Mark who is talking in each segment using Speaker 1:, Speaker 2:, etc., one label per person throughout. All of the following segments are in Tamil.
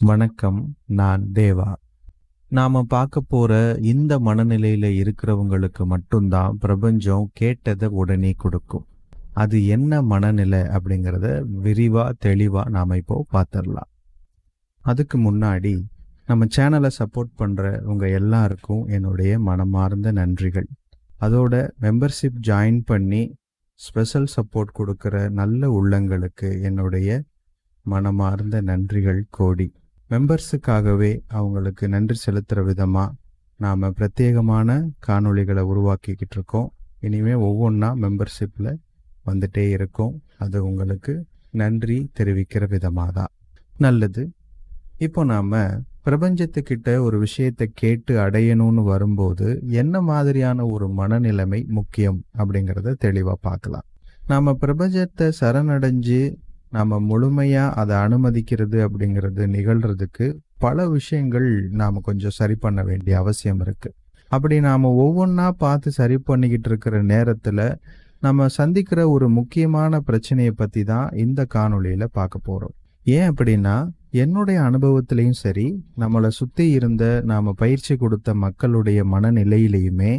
Speaker 1: வணக்கம் நான் தேவா. நாம பார்க்க போற இந்த மனநிலையில இருக்கிறவங்களுக்கு மட்டும்தான் பிரபஞ்சம் கேட்டதை உடனே கொடுக்கும். அது என்ன மனநிலை அப்படிங்கிறத விரிவா தெளிவா நாம இப்போ பார்த்துடலாம். அதுக்கு முன்னாடி நம்ம சேனலை சப்போர்ட் பண்ற உங்க எல்லாருக்கும் என்னுடைய மனமார்ந்த நன்றிகள். அதோட மெம்பர்ஷிப் ஜாயின் பண்ணி ஸ்பெஷல் சப்போர்ட் கொடுக்குற நல்ல உள்ளங்களுக்கு என்னுடைய மனமார்ந்த நன்றிகள் கோடி. மெம்பர்ஸுக்காகவே அவங்களுக்கு நன்றி செலுத்துகிற விதமாக நாம் பிரத்யேகமான காணொளிகளை உருவாக்கிக்கிட்டு இருக்கோம். இனிமேல் ஒவ்வொன்றா மெம்பர்ஷிப்பில் வந்துட்டே இருக்கும். அது உங்களுக்கு நன்றி தெரிவிக்கிற விதமாக தான் நல்லது. இப்போ நாம் பிரபஞ்சத்துக்கிட்ட ஒரு விஷயத்தை கேட்டு அடையணும்னு வரும்போது என்ன மாதிரியான ஒரு மனநிலைமை முக்கியம் அப்படிங்கிறத தெளிவாக பார்க்கலாம். நாம் பிரபஞ்சத்தை சரணடைஞ்சு நாம் முழுமையாக அதை அனுமதிக்கிறது அப்படிங்கிறது நிகழ்கிறதுக்கு பல விஷயங்கள் நாம் கொஞ்சம் சரி பண்ண வேண்டிய அவசியம் இருக்குது அப்படி நாம் ஒவ்வொன்றா பார்த்து சரி பண்ணிக்கிட்டு இருக்கிற நேரத்தில் நம்ம சந்திக்கிற ஒரு முக்கியமான பிரச்சனையை பற்றி தான் இந்த காணொளியில் பார்க்க போகிறோம் ஏன் அப்படின்னா என்னுடைய அனுபவத்திலையும் சரி நம்மளை சுற்றி இருந்த நாம் பயிற்சி கொடுத்த மக்களுடைய மனநிலையிலையுமே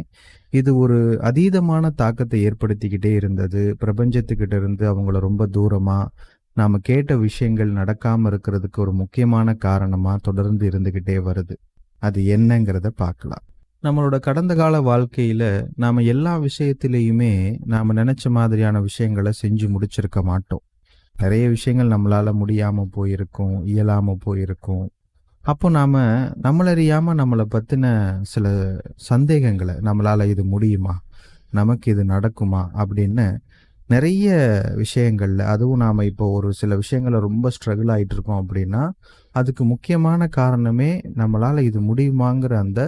Speaker 1: இது ஒரு அதீதமான தாக்கத்தை ஏற்படுத்திக்கிட்டே இருந்தது. பிரபஞ்சத்துக்கிட்ட இருந்து அவங்கள ரொம்ப தூரமாக நாம் கேட்ட விஷயங்கள் நடக்காமல் இருக்கிறதுக்கு ஒரு முக்கியமான காரணமாக தொடர்ந்து இருந்துக்கிட்டே வருது. அது என்னங்கிறத பார்க்கலாம். நம்மளோட கடந்த கால வாழ்க்கையில் நாம் எல்லா விஷயத்திலையுமே நாம் நினச்ச மாதிரியான விஷயங்களை செஞ்சு முடிச்சிருக்க மாட்டோம். நிறைய விஷயங்கள் நம்மளால் முடியாமல் போயிருக்கும் இயலாமல் போயிருக்கும். அப்போ நாம் நம்மளறியாமல் நம்மளை பற்றின சில சந்தேகங்களை நம்மளால் இது முடியுமா? நமக்கு இது நடக்குமா? அப்படின்னு நிறைய விஷயங்கள்ல அதுவும் நாம் இப்போ ஒரு சில விஷயங்களை ரொம்ப ஸ்ட்ரகிள் ஆகிட்டு இருக்கோம் அப்படின்னா அதுக்கு முக்கியமான காரணமே நம்மளால் இது முடியுமாங்கிற அந்த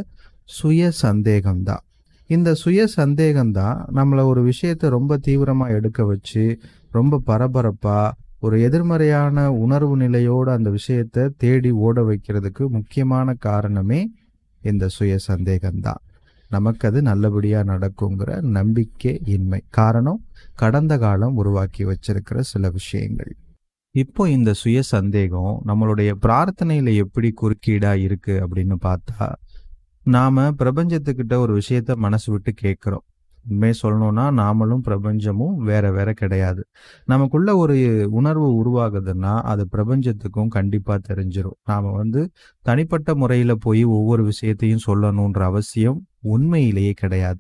Speaker 1: சுய சந்தேகம்தான் இந்த சுய சந்தேகம்தான் நம்மளை ஒரு விஷயத்தை ரொம்ப தீவிரமாக எடுக்க வச்சு ரொம்ப பரபரப்பாக ஒரு எதிர்மறையான உணர்வு நிலையோடு அந்த விஷயத்தை தேடி ஓட வைக்கிறதுக்கு முக்கியமான காரணமே இந்த சுய சந்தேகம்தான் நமக்கு அது நல்லபடியாக நடக்குங்கிற நம்பிக்கை இன்மை காரணம் கடந்த காலம் உருவாக்கி வச்சிருக்கிற சில விஷயங்கள். இப்போ இந்த சுய சந்தேகம் நம்மளுடைய பிரார்த்தனையில எப்படி குறுக்கீடா இருக்கு அப்படின்னு பார்த்தா நாம பிரபஞ்சத்துக்கிட்ட ஒரு விஷயத்த மனசு விட்டு கேட்குறோம். உண்மையை சொல்லணும்னா நாமளும் பிரபஞ்சமும் வேற வேற கிடையாது. நமக்குள்ள ஒரு உணர்வு உருவாகுதுன்னா அது பிரபஞ்சத்துக்கும் கண்டிப்பா தெரிஞ்சிடும் நாம வந்து தனிப்பட்ட முறையில போய் ஒவ்வொரு விஷயத்தையும் சொல்லணுன்ற அவசியம் உண்மையிலேயே கிடையாது.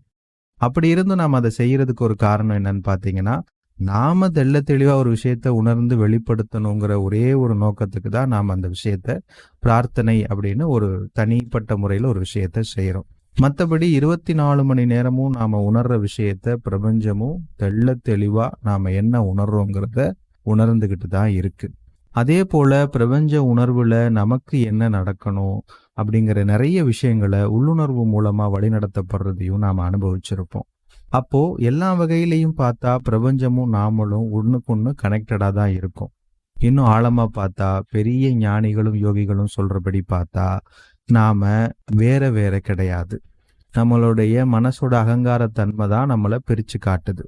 Speaker 1: அப்படி இருந்தும் நாம் அதை செய்யறதுக்கு ஒரு காரணம் என்னன்னு பார்த்தீங்கன்னா நாம தெள்ள தெளிவாக ஒரு விஷயத்த உணர்ந்து வெளிப்படுத்தணுங்கிற ஒரே ஒரு நோக்கத்துக்கு தான் நாம் அந்த விஷயத்த பிரார்த்தனை அப்படின்னு ஒரு தனிப்பட்ட முறையில் ஒரு விஷயத்த செய்கிறோம். மற்றபடி இருபத்தி நாலு மணி நேரமும் நாம் உணர்ற விஷயத்த பிரபஞ்சமும் தெள்ள தெளிவாக நாம் என்ன உணர்றோங்கிறத உணர்ந்துக்கிட்டு தான் இருக்கு. அதே போல பிரபஞ்ச உணர்வுல நமக்கு என்ன நடக்கணும்? அப்படிங்கிற நிறைய விஷயங்களை உள்ளுணர்வு மூலமா வழிநடத்தப்படுறதையும் நாம் அனுபவிச்சிருப்போம். அப்போ எல்லா வகையிலையும் பார்த்தா பிரபஞ்சமும் நாமளும் ஒண்ணுக்கு ஒன்று கனெக்டடாக தான் இருக்கும். இன்னும் ஆழமாக பார்த்தா பெரிய ஞானிகளும் யோகிகளும் சொல்றபடி பார்த்தா நாம வேற வேற கிடையாது. நம்மளுடைய மனசோட அகங்காரத்தன்மை தான் நம்மளை பிரிச்சு காட்டுது.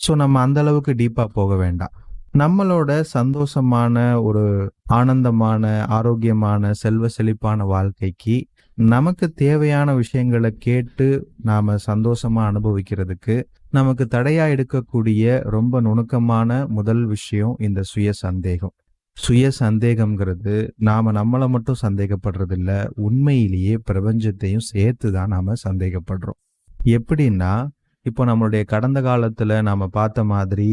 Speaker 1: ஸோ நம்ம அந்த அளவுக்கு டீப்பாக போக வேண்டாம். நம்மளோட சந்தோஷமான ஒரு ஆனந்தமான ஆரோக்கியமான செல்வ செழிப்பான வாழ்க்கைக்கு நமக்கு தேவையான விஷயங்களை கேட்டு நாம சந்தோஷமா அனுபவிக்கிறதுக்கு நமக்கு தடையா எடுக்கக்கூடிய ரொம்ப நுணுக்கமான முதல் விஷயம் இந்த சுய சந்தேகம். சுய சந்தேகம்ங்கிறது நாம நம்மளை மட்டும் சந்தேகப்படுறது இல்ல உண்மையிலேயே பிரபஞ்சத்தையும் சேர்த்து தான் நாம சந்தேகப்படுறோம். எப்படின்னா இப்போ நம்மளுடைய கடந்த காலத்துல நாம பார்த்த மாதிரி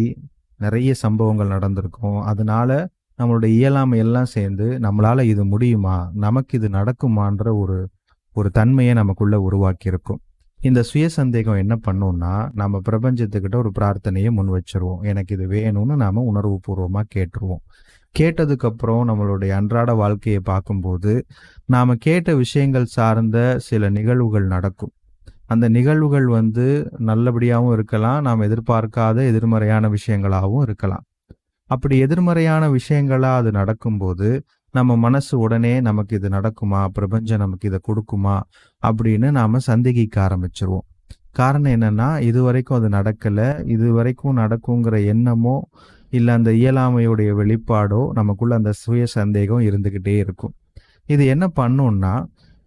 Speaker 1: நிறைய சம்பவங்கள் நடந்திருக்கும். அதனால நம்மளுடைய இயலாமை எல்லாம் சேர்ந்து நம்மளால இது முடியுமா? நமக்கு இது நடக்குமான்ற ஒரு ஒரு தன்மையை நமக்குள்ள உருவாக்கியிருக்கும். இந்த சுய சந்தேகம் என்ன பண்ணோம்னா நம்ம பிரபஞ்சத்துக்கிட்ட ஒரு பிரார்த்தனையை முன் வச்சிருவோம். எனக்கு இது வேணும்னு நாம உணர்வு பூர்வமா கேட்டுருவோம். கேட்டதுக்கப்புறம் நம்மளுடைய அன்றாட வாழ்க்கையை பார்க்கும்போது நாம கேட்ட விஷயங்கள் சார்ந்த சில நிகழ்வுகள் நடக்கும். அந்த நிகழ்வுகள் வந்து நல்லபடியாகவும் இருக்கலாம் நாம் எதிர்பார்க்காத எதிர்மறையான விஷயங்களாகவும் இருக்கலாம். அப்படி எதிர்மறையான விஷயங்களாக அது நடக்கும்போது நம்ம மனசு உடனே நமக்கு இது நடக்குமா பிரபஞ்சம் நமக்கு இதை கொடுக்குமா அப்படின்னு நாம் சந்தேகிக்க ஆரம்பிச்சிருவோம். காரணம் என்னன்னா இது வரைக்கும் அது நடக்கலை. இது வரைக்கும் நடக்குங்கிற எண்ணமோ இல்லை அந்த இயலாமையுடைய வெளிப்பாடோ நமக்குள்ள அந்த சுய சந்தேகம் இருந்துக்கிட்டே இருக்கும். இது என்ன பண்ணும்னா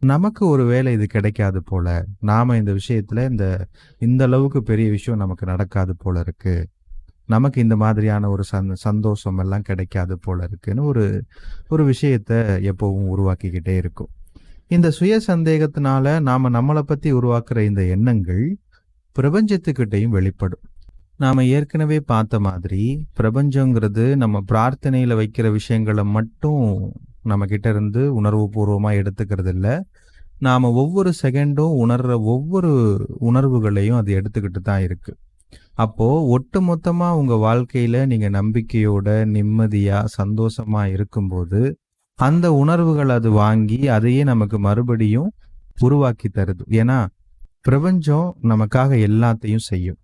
Speaker 1: நமக்கு ஒரு வேலை இது கிடைக்காது போல. நாம இந்த விஷயத்துல இந்த இந்த அளவுக்கு பெரிய விஷயம் நமக்கு நடக்காது போல இருக்கு. நமக்கு இந்த மாதிரியான ஒரு சந் சந்தோஷம் எல்லாம் கிடைக்காது போல இருக்குன்னு ஒரு ஒரு விஷயத்த எப்பவும் உருவாக்கிக்கிட்டே இருக்கும். இந்த சுய சந்தேகத்தினால நாம நம்மளை பத்தி உருவாக்குற இந்த எண்ணங்கள் பிரபஞ்சத்துக்கிட்டையும் வெளிப்படும். நாம ஏற்கனவே பார்த்த மாதிரி பிரபஞ்சங்கிறது நம்ம பிரார்த்தனையில வைக்கிற விஷயங்களை மட்டும் நம்ம கிட்ட இருந்து உணர்வு பூர்வமாக எடுத்துக்கிறது இல்லை நாம் ஒவ்வொரு செகண்டும் உணர்ற ஒவ்வொரு உணர்வுகளையும் அது எடுத்துக்கிட்டு தான் இருக்கு. அப்போ ஒட்டு மொத்தமாக உங்க வாழ்க்கையில நீங்க நம்பிக்கையோட நிம்மதியா சந்தோஷமா இருக்கும்போது அந்த உணர்வுகள் அது வாங்கி அதையே நமக்கு மறுபடியும் உருவாக்கி தருது. ஏன்னா பிரபஞ்சம் நமக்காக எல்லாத்தையும் செய்யும்.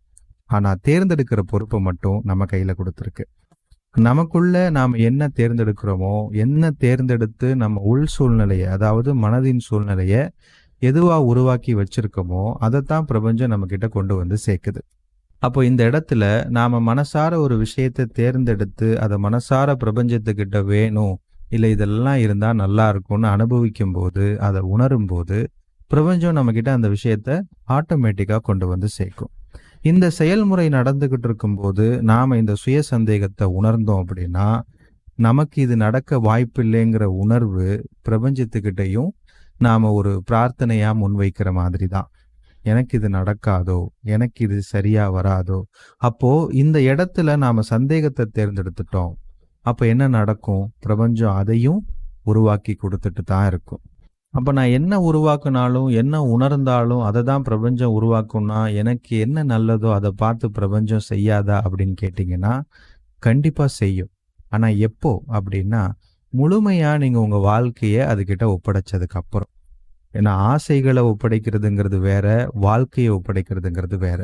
Speaker 1: ஆனா தேர்ந்தெடுக்கிற பொறுப்பை மட்டும் நம்ம கையில கொடுத்துருக்கு. நமக்குள்ள நாம் என்ன தேர்ந்தெடுக்கிறோமோ என்ன தேர்ந்தெடுத்து நம்ம உள் சூழ்நிலையை அதாவது மனதின் சூழ்நிலையை எதுவா உருவாக்கி வச்சிருக்கோமோ அதைத்தான் பிரபஞ்சம் நம்ம கிட்ட கொண்டு வந்து சேர்க்குது. அப்போ இந்த இடத்துல நாம மனசார ஒரு விஷயத்தை தேர்ந்தெடுத்து அதை மனசார பிரபஞ்சத்துக்கிட்ட வேணும் இல்லை இதெல்லாம் இருந்தா நல்லா இருக்கும்னு அனுபவிக்கும் போது அதை உணரும் போது பிரபஞ்சம் நம்ம கிட்ட அந்த விஷயத்த ஆட்டோமேட்டிக்கா கொண்டு வந்து சேர்க்கும். இந்த செயல்முறை நடந்துகிட்டு இருக்கும்போது நாம இந்த சுய சந்தேகத்தை உணர்ந்தோம் அப்படின்னா நமக்கு இது நடக்க வாய்ப்பில்லைங்கிற உணர்வு பிரபஞ்சத்துக்கிட்டையும் நாம ஒரு பிரார்த்தனையா முன்வைக்கிற மாதிரி தான் எனக்கு இது நடக்காதோ எனக்கு இது சரியா வராதோ அப்போ இந்த இடத்துல நாம சந்தேகத்தை தேர்ந்தெடுத்துட்டோம். அப்ப என்ன நடக்கும்? பிரபஞ்சம் அதையும் உருவாக்கி கொடுத்துட்டு தான் இருக்கும். அப்போ நான் என்ன உருவாக்குனாலும் என்ன உணர்ந்தாலும் அதை தான் பிரபஞ்சம் உருவாக்கும்னா எனக்கு என்ன நல்லதோ அதை பார்த்து பிரபஞ்சம் செய்யாதா அப்படின்னு கேட்டிங்கன்னா கண்டிப்பாக செய்யும். ஆனால் எப்போ அப்படின்னா முழுமையாக நீங்கள் உங்கள் வாழ்க்கையை அதுக்கிட்ட ஒப்படைச்சதுக்கு அப்புறம். ஏன்னா ஆசைகளை ஒப்படைக்கிறதுங்கிறது வேற வாழ்க்கையை ஒப்படைக்கிறதுங்கிறது வேற.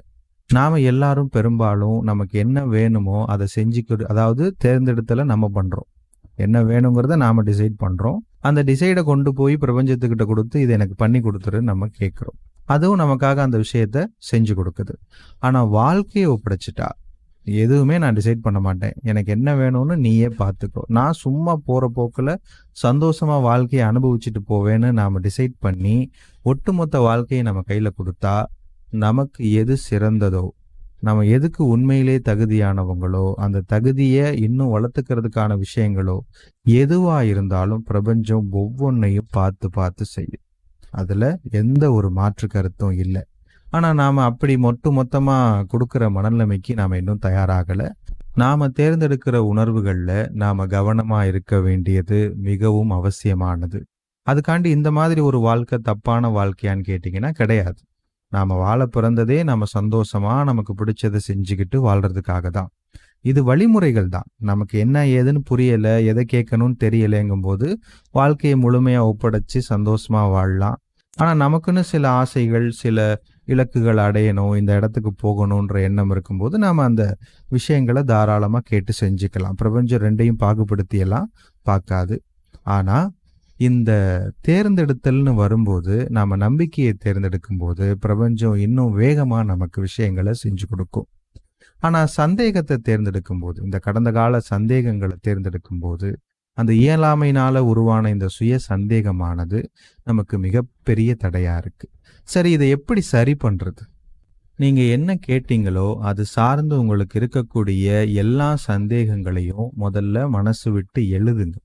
Speaker 1: நாம் எல்லாரும் பெரும்பாலும் நமக்கு என்ன வேணுமோ அதை செஞ்சுக்கிற அதாவது தேர்ந்தெடுத்தல நம்ம பண்ணுறோம் என்ன வேணுங்கிறத நாம் டிசைட் பண்ணுறோம் அந்த டிசைடை கொண்டு போய் பிரபஞ்சத்துக்கிட்ட கொடுத்து இதை எனக்கு பண்ணி கொடுத்துரு நம்ம கேட்குறோம். அதுவும் நமக்காக அந்த விஷயத்த செஞ்சு கொடுக்குது. ஆனால் வாழ்க்கையை ஒப்படைச்சிட்டா? எதுவுமே நான் டிசைட் பண்ண மாட்டேன். எனக்கு என்ன வேணும்னு நீயே பார்த்துக்கோ. நான் சும்மா போகிற போக்கில் சந்தோஷமாக வாழ்க்கையை அனுபவிச்சுட்டு போவேன்னு நாம் டிசைட் பண்ணி ஒட்டுமொத்த வாழ்க்கையை நம்ம கையில் கொடுத்தா நமக்கு எது சிறந்ததோ நம்ம எதுக்கு உண்மையிலே தகுதியானவங்களோ அந்த தகுதியை இன்னும் வளர்த்துக்கிறதுக்கான விஷயங்களோ எதுவா இருந்தாலும் பிரபஞ்சம் ஒவ்வொன்றையும் பார்த்து பார்த்து செய்யும். அதுல எந்த ஒரு மாற்று கருத்தும் இல்லை. ஆனா நாம அப்படி மொட்டு மொத்தமா கொடுக்கிற மனநிலைமைக்கு நாம இன்னும் தயாராகல. நாம தேர்ந்தெடுக்கிற உணர்வுகள்ல நாம கவனமா இருக்க வேண்டியது மிகவும் அவசியமானது. அதுக்காண்டி இந்த மாதிரி ஒரு வாழ்க்கை தப்பான வாழ்க்கையான்னு கேட்டிங்கன்னா கிடையாது. நாம் வாழ பிறந்ததே நம்ம சந்தோஷமாக நமக்கு பிடிச்சதை செஞ்சுக்கிட்டு வாழ்கிறதுக்காக தான். இது வழிமுறைகள் தான். நமக்கு என்ன ஏதுன்னு புரியலை எதை கேட்கணும்னு தெரியலைங்கும் போது வாழ்க்கையை முழுமையாக ஒப்படைச்சு சந்தோஷமாக வாழலாம். ஆனால் நமக்குன்னு சில ஆசைகள் சில இலக்குகள் அடையணும் இந்த இடத்துக்கு போகணுன்ற எண்ணம் இருக்கும்போது நாம் அந்த விஷயங்களை தாராளமாக கேட்டு செஞ்சுக்கலாம். பிரபஞ்சம் ரெண்டையும் பாகுபடுத்தியெல்லாம் பார்க்காது. ஆனால் இந்த தேர்ந்தெடுத்தல்னு வரும்போது நாம் நம்பிக்கையை தேர்ந்தெடுக்கும் போது பிரபஞ்சம் இன்னும் வேகமாக நமக்கு விஷயங்களை செஞ்சு கொடுக்கும். ஆனால் சந்தேகத்தை தேர்ந்தெடுக்கும் போது இந்த கடந்த கால சந்தேகங்களை தேர்ந்தெடுக்கும் போது அந்த இயலாமையினால உருவான இந்த சுய சந்தேகமானது நமக்கு மிகப்பெரிய தடையா இருக்கு. சரி இதை எப்படி சரி பண்றது? நீங்க என்ன கேட்டீங்களோ அது சார்ந்து உங்களுக்கு இருக்கக்கூடிய எல்லா சந்தேகங்களையும் முதல்ல மனசு விட்டு எழுதுங்க.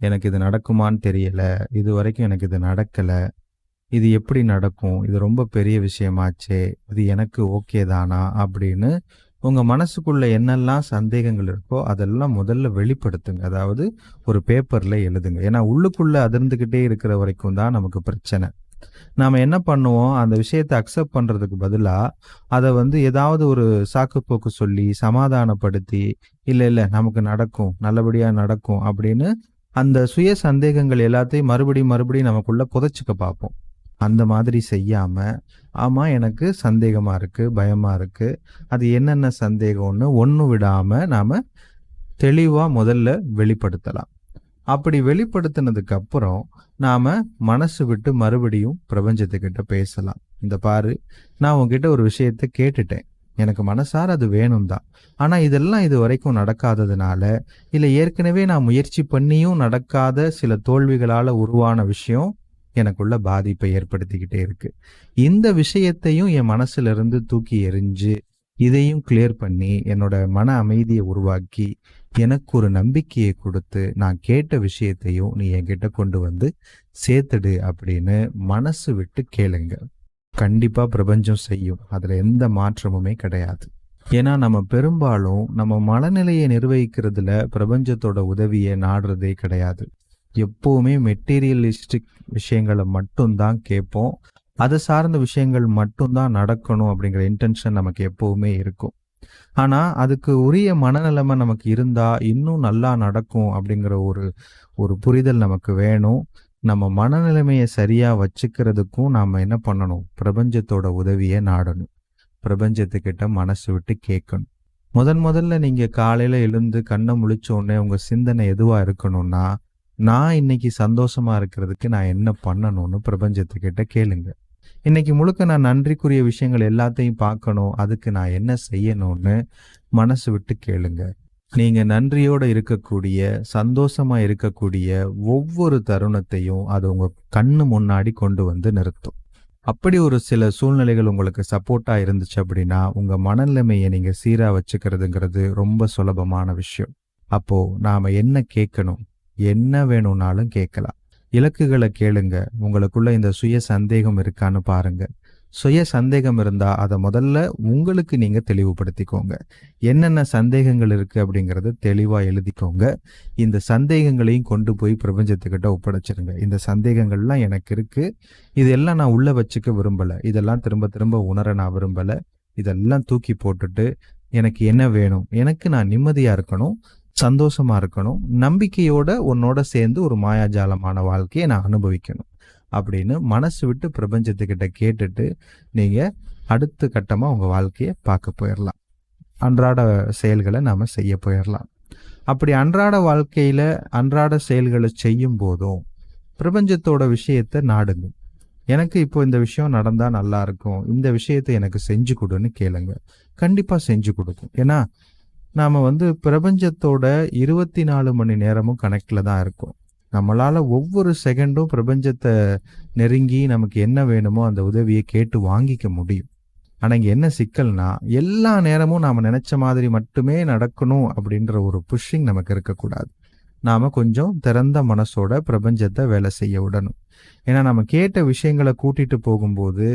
Speaker 1: எனக்கு இது நடக்குமான்னு தெரியல. இது வரைக்கும் எனக்கு இது நடக்கலை. இது எப்படி நடக்கும்? இது ரொம்ப பெரிய விஷயமாச்சே. இது எனக்கு ஓகே தானா? அப்படின்னு உங்கள் மனசுக்குள்ள என்னெல்லாம் சந்தேகங்கள் இருக்கோ அதெல்லாம் முதல்ல வெளிப்படுத்துங்க. அதாவது ஒரு பேப்பரில் எழுதுங்க. ஏன்னா உள்ளுக்குள்ளே அதிர்ந்துக்கிட்டே இருக்கிற வரைக்கும் தான் நமக்கு பிரச்சனை. நாம் என்ன பண்ணுவோம்? அந்த விஷயத்தை அக்செப்ட் பண்ணுறதுக்கு பதிலாக அதை வந்து ஏதாவது ஒரு சாக்குப்போக்கு சொல்லி சமாதானப்படுத்தி இல்லை இல்லை நமக்கு நடக்கும். நல்லபடியாக நடக்கும். அப்படின்னு அந்த சுய சந்தேகங்கள் எல்லாத்தையும் மறுபடியும் மறுபடியும் நமக்குள்ள புதைச்சிக்க பார்ப்போம். அந்த மாதிரி செய்யாமல் ஆமாம் எனக்கு சந்தேகமாக இருக்குது பயமாக இருக்குது அது என்னென்ன சந்தேகம்னு ஒன்று விடாமல் நாம் தெளிவாக முதல்ல வெளிப்படுத்தலாம். அப்படி வெளிப்படுத்தினதுக்கு அப்புறம் மனசு விட்டு மறுபடியும் பிரபஞ்சத்துக்கிட்ட பேசலாம். இந்த பாரு நான் உங்ககிட்ட ஒரு விஷயத்த கேட்டுட்டேன். எனக்கு மனசார அது வேணும் தான் ஆனால் இதெல்லாம் இது வரைக்கும் நடக்காததுனால இல்லை ஏற்கனவே நான் முயற்சி பண்ணியும் நடக்காத சில தோல்விகளால் உருவான விஷயம் எனக்குள்ள பாதிப்பை ஏற்படுத்திக்கிட்டே இருக்கு. இந்த விஷயத்தையும் என் மனசுல இருந்து தூக்கி எறிஞ்சு இதையும் கிளியர் பண்ணி என்னோட மன அமைதியை உருவாக்கி எனக்கு ஒரு நம்பிக்கையை கொடுத்து நான் கேட்ட விஷயத்தையும் நீ என்கிட்ட கொண்டு வந்து சேர்த்துடு அப்படின்னு மனசு விட்டு கேளுங்க. கண்டிப்பாக பிரபஞ்சம் செய்யும். அதில் எந்த மாற்றமுமே கிடையாது. ஏன்னா நம்ம பெரும்பாலும் நம்ம மனநிலையை நிர்வகிக்கிறதுல பிரபஞ்சத்தோட உதவியை நாடுறதே கிடையாது. எப்போவுமே மெட்டீரியலிஸ்டிக் விஷயங்களை மட்டும்தான் கேட்போம். அதை சார்ந்த விஷயங்கள் மட்டும்தான் நடக்கணும் அப்படிங்கிற இன்டென்ஷன் நமக்கு எப்போவுமே இருக்கும். ஆனால் அதுக்கு உரிய மனநிலைமை நமக்கு இருந்தால் இன்னும் நல்லா நடக்கும் அப்படிங்கிற ஒரு ஒரு புரிதல் நமக்கு வேணும். நம்ம மனநிலைமையை சரியாக வச்சுக்கிறதுக்கும் நாம் என்ன பண்ணணும்? பிரபஞ்சத்தோட உதவியை நாடணும். பிரபஞ்சத்துக்கிட்ட மனசு விட்டு கேட்கணும். முதன் முதல்ல நீங்கள் காலையில் எழுந்து கண்ணை முழிச்ச உடனே உங்கள் சிந்தனை எதுவாக இருக்கணும்னா நான் இன்னைக்கு சந்தோஷமா இருக்கிறதுக்கு நான் என்ன பண்ணணும்னு பிரபஞ்சத்துக்கிட்ட கேளுங்க. இன்னைக்கு முழுக்க நான் நன்றிக்குரிய விஷயங்கள் எல்லாத்தையும் பார்க்கணும். அதுக்கு நான் என்ன செய்யணும்னு மனசு விட்டு கேளுங்க. நீங்க நன்றியோட இருக்கக்கூடிய சந்தோஷமா இருக்கக்கூடிய ஒவ்வொரு தருணத்தையும் அது உங்க கண்ணு முன்னாடி கொண்டு வந்து நிறுத்தும். அப்படி ஒரு சில சூழ்நிலைகள் உங்களுக்கு சப்போர்ட்டா இருந்துச்சு அப்படின்னா உங்க மனநிலைமையை நீங்க சீரா வச்சுக்கிறதுங்கிறது ரொம்ப சுலபமான விஷயம். அப்போ நாம என்ன கேட்கணும்? என்ன வேணும்னாலும் கேட்கலாம். இலக்குகளை கேளுங்க. உங்களுக்குள்ள இந்த சுய சந்தேகம் இருக்கான்னு பாருங்க. சுய சந்தேகம் இருந்தால் அதை முதல்ல உங்களுக்கு நீங்கள் தெளிவுபடுத்திக்கோங்க. என்னென்ன சந்தேகங்கள் இருக்குது அப்படிங்கிறத தெளிவாக எழுதிக்கோங்க. இந்த சந்தேகங்களையும் கொண்டு போய் பிரபஞ்சத்துக்கிட்ட ஒப்படைச்சிருங்க. இந்த சந்தேகங்கள்லாம் எனக்கு இருக்குது இதெல்லாம் நான் உள்ளே வச்சுக்க விரும்பலை. இதெல்லாம் திரும்ப திரும்ப உணர நான் விரும்பலை. இதெல்லாம் தூக்கி போட்டுட்டு எனக்கு என்ன வேணும்? எனக்கு நான் நிம்மதியாக இருக்கணும். சந்தோஷமாக இருக்கணும். நம்பிக்கையோட உன்னோட சேர்ந்து ஒரு மாயாஜாலமான வாழ்க்கையை நான் அனுபவிக்கணும். அப்படின்னு மனசு விட்டு பிரபஞ்சத்துக்கிட்ட கேட்டுட்டு நீங்கள் அடுத்த கட்டமாக உங்கள் வாழ்க்கையை பார்க்க போயிடலாம் அன்றாட செயல்களை நாம் செய்ய போயிடலாம் அப்படி அன்றாட வாழ்க்கையில் அன்றாட செயல்களை செய்யும் போதும் பிரபஞ்சத்தோட விஷயத்தை நாடுங்க. எனக்கு இப்போ இந்த விஷயம் நடந்தால் நல்லா இருக்கும். இந்த விஷயத்தை எனக்கு செஞ்சு கொடுன்னு கேளுங்க. கண்டிப்பாக செஞ்சு கொடுக்கும். ஏன்னா நாம் வந்து பிரபஞ்சத்தோட இருபத்தி நாலு மணி நேரமும் கணக்கில் தான் இருக்கோம். நம்மளால ஒவ்வொரு செகண்டும் பிரபஞ்சத்தை நெருங்கி நமக்கு என்ன வேணுமோ அந்த உதவியை கேட்டு வாங்கிக்க முடியும். ஆனால் இங்கே என்ன சிக்கல்னா எல்லா நேரமும் நாம் நினைச்ச மாதிரி மட்டுமே நடக்கணும் அப்படின்ற ஒரு புஷ்ஷிங் நமக்கு இருக்கக்கூடாது. நாம் கொஞ்சம் திறந்த மனசோட பிரபஞ்சத்தை வேலை செய்ய விடணும். ஏன்னா நம்ம கேட்ட விஷயங்களை கூட்டிட்டு போகும்போது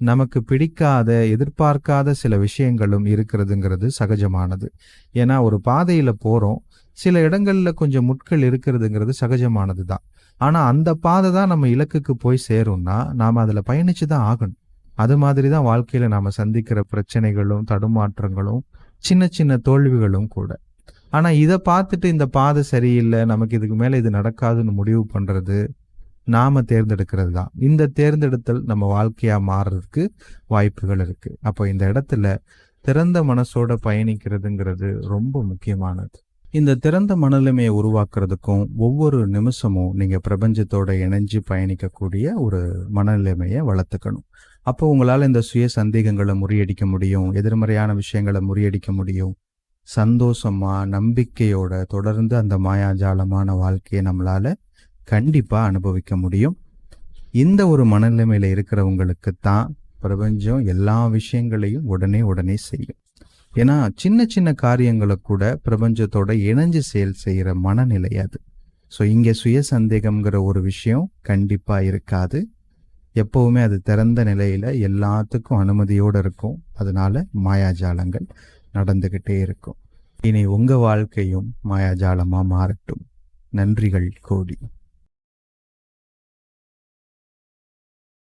Speaker 1: நமக்கு பிடிக்காத எதிர்பார்க்காத சில விஷயங்களும் இருக்கிறதுங்கிறது சகஜமானது. ஏன்னா ஒரு பாதையில் போகிறோம் சில இடங்களில் கொஞ்சம் முட்கள் இருக்கிறதுங்கிறது சகஜமானது தான் ஆனால் அந்த பாதை தான் நம்ம இலக்குக்கு போய் சேரும்னா நாம் அதில் பயணிச்சு தான் ஆகணும். அது மாதிரி தான் வாழ்க்கையில் நாம் சந்திக்கிற பிரச்சனைகளும் தடுமாற்றங்களும் சின்ன சின்ன தோல்விகளும் கூட. ஆனால் இதை பார்த்துட்டு இந்த பாதை சரியில்லை நமக்கு இதுக்கு மேலே இது நடக்காதுன்னு முடிவு பண்ணுறது நாம் தேர்ந்தெடுக்கிறது தான். இந்த தேர்ந்தெடுத்தல் நம்ம வாழ்க்கையாக மாறுறதுக்கு வாய்ப்புகள் இருக்குது அப்போ இந்த இடத்துல திறந்த மனசோட பயணிக்கிறதுங்கிறது ரொம்ப முக்கியமானது. இந்த திறந்த மனநிலைமையை உருவாக்குறதுக்கும் ஒவ்வொரு நிமிஷமும் நீங்க பிரபஞ்சத்தோட இணைஞ்சு பயணிக்கக்கூடிய ஒரு மனநிலைமையை வளர்த்துக்கணும். அப்போ உங்களால இந்த சுய சந்தேகங்களை முறியடிக்க முடியும் எதிர்மறையான விஷயங்களை முறியடிக்க முடியும். சந்தோஷமா நம்பிக்கையோட தொடர்ந்து அந்த மாயாஜாலமான வாழ்க்கையை நம்மளால கண்டிப்பா அனுபவிக்க முடியும். இந்த ஒரு மனநிலைமையில இருக்கிறவங்களுக்கு தான் பிரபஞ்சம் எல்லா விஷயங்களையும் உடனே உடனே செய்யும். ஏன்னா சின்ன சின்ன காரியங்களை கூட பிரபஞ்சத்தோட இணைஞ்சு செயல் செய்கிற மனநிலை அது. ஸோ இங்கே சுய சந்தேகம்ங்கிற ஒரு விஷயம் கண்டிப்பாக இருக்காது. எப்போவுமே அது திறந்த நிலையில் எல்லாத்துக்கும் அனுமதியோடு இருக்கும். அதனால மாயாஜாலங்கள் நடந்துக்கிட்டே இருக்கும். இனி உங்கள் வாழ்க்கையும் மாயாஜாலமாக மாறட்டும். நன்றிகள் கோடி.